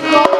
Thank.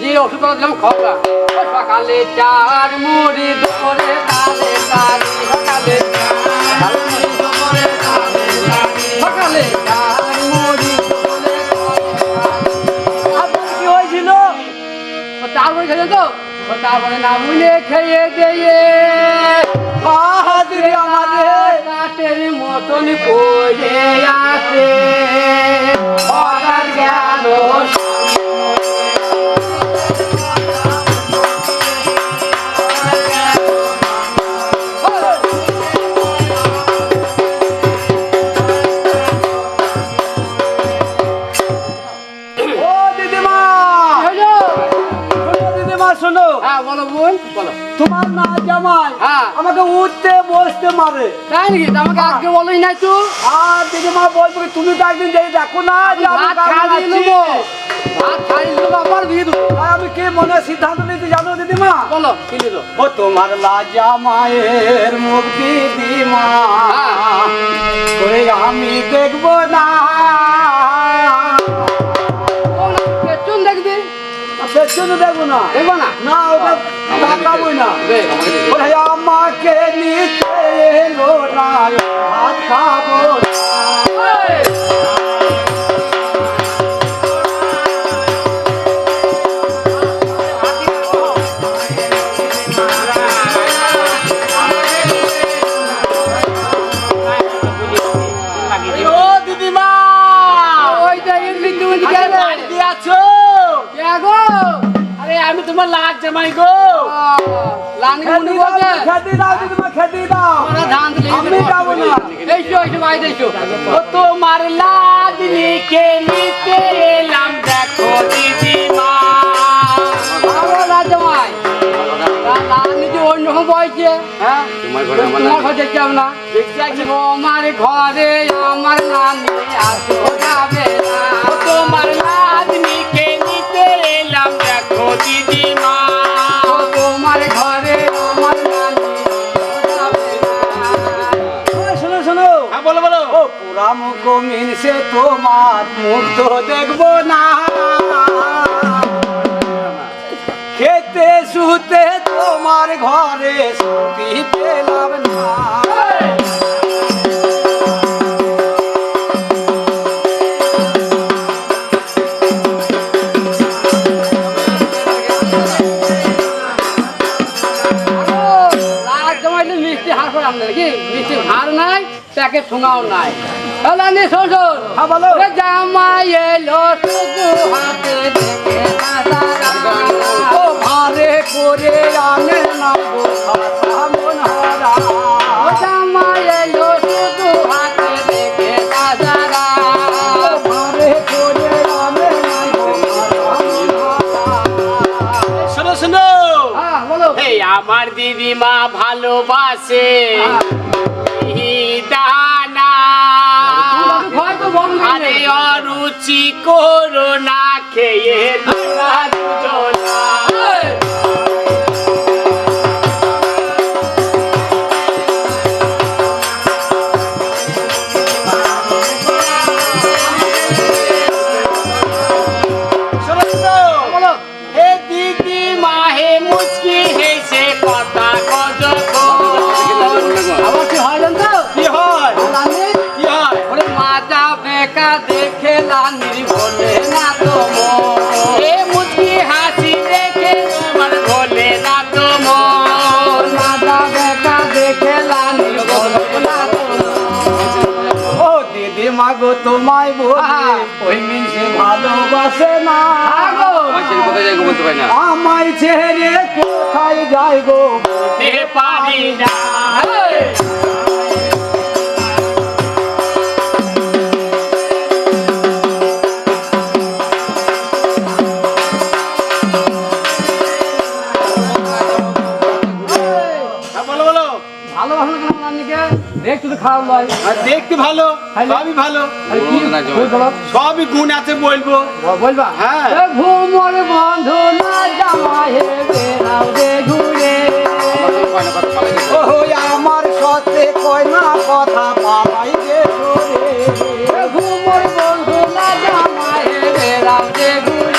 যে ওষুধ দিলাম খবরা সকালে চার মুড়ি দুপুরে তালে তালি, সকালে চার মুড়ি সকালে চার মুড়ি হয়েছিল? তো? তারপরে না খেয়ে দিয়ে আমাদের কাটের মতন করে আসে গেল আমাকে উঠতে বসতে মারে। তাই নাকি? আমাকে আজকে বলোই নাই তো? আর দিদিমা বলব কি, তুমি তো একদিন যেই দেখো না যে আমি কি মনে সিদ্ধান্ত নিতে জানো দিদিমা? বলো কিনে দেবো? ও তোমার লাজা মায়ের মুখ দিদিমা। হ্যাঁ। আমি দেখব না। পেছনে দেখব না। দেখব না? না ওটা তাকাবো না। ওরে আমাকে নিতে এলো না ভাত খাব আমি যাব না। এইসো তোমার লাদনিকে নিতে এলাম দেখো দিদিমা ভালো বয়সে হ্যাঁ? তোমার ঘরে আমার তোমার ঘরে দেখতাম না আমার ঘরে আমার নানি আসো যাবে না তো দেখব না। খেতে শুতে তোমার ঘরে শান্তি পেলাম না। মিষ্টি হার করে নাকি? মিষ্টি হার নাই তাকে ঠোঙাও নাই। হ্যালো নি শোন শোন হ্যাঁ জামাই এলো শুধু হাতে দেখে। ও ভারে করে আনে না মন হারা জামাই এলো শুধু হাতে দেখে তারা। ভারে করে আনে না গো খাসা হারা। শোনো শোনো হ্যাঁ আমার দিদিমা ভালোবাসে অরুচি করো না খেয়ে তোরা দুজনা শোনো লানি দেখে লানির বলে না তো মন। এ মুচকি হাসি দেখে তোমার ভোলে না তো মন। মাজা দেখে লানির বলে না ও দিদি মাগো তোমায় বলি ওই মিনসে ভালোবাসে না। না? আমায় ছেড়ে কোথায় যাই পারি না। কেন দেখতে তো খারাপ লয় আর দেখতে ভালো সবই ভালো। গুণ আছে বলব সবই গুণ আছে বলব। বলবা? হ্যাঁ। ঘুমর বন্ধু না জামাই বেড়াও দে ঘুরে। ও আমার সাথে কয় না কথা বাবাই গে ঘুমর বন্ধু না জামাই বেড়াও দে ঘুরে।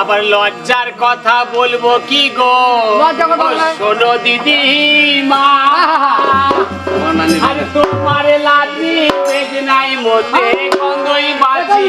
আবার লজ্জার কথা বলব কি গো? শোনো দিদি মা। আর তোমার লাঠি বেজ নাই মতে গন্ধই বাজি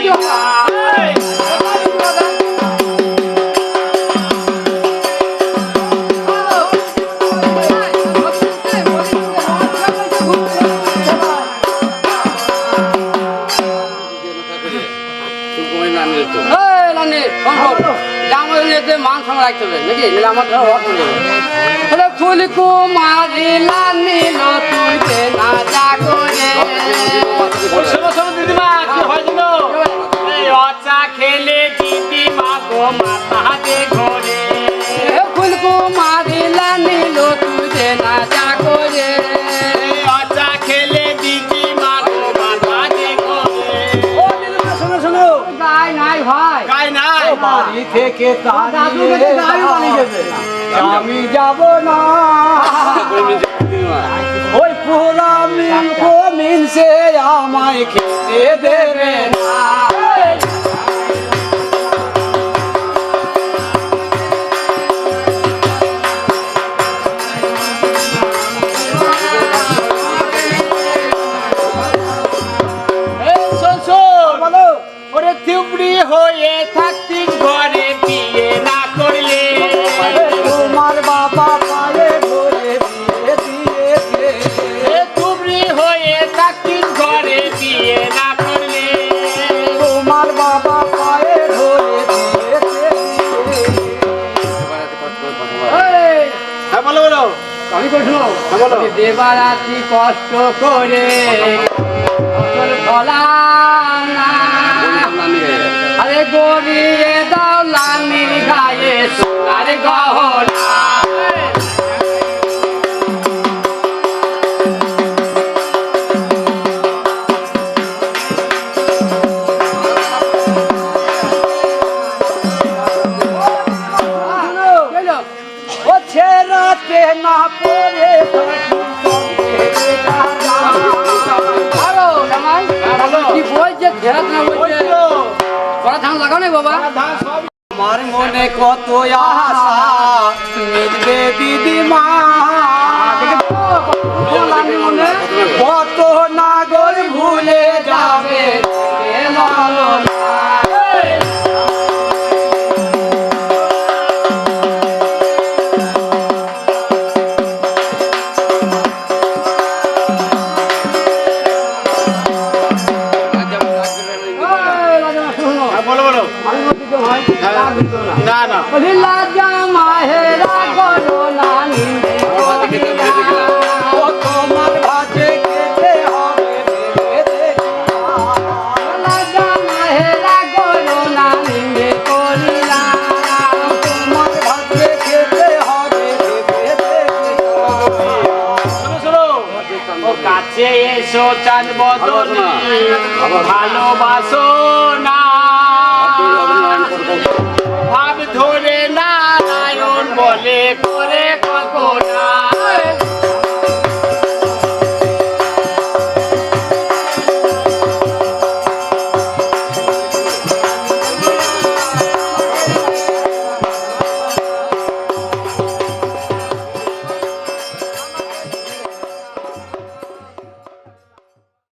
জামাই নিতে মান সম্মান রাখতে হবে নাকি? নাহলে আমার ধর অর্থ নেবে বলে ফুল কুমারী লানি তুই না যা করে শোনো শোনো দিদিমা কি হয় জানো অচা খেলে দিদিমা গো মাথা দে ঘরে। এ ফুল লানি তুই না যা করে বাড়ি থেকে আমি যাব না। ওই পুরা মিল কো সে আমায় খেতে দেবে না। দেবারাতি কষ্ট করে আরে গরিয়ে দাও লানির গায়ে সোনার গহনা। মনে কত আশা। কাছে এসো চাঁদ বদল ভালোবাসো না।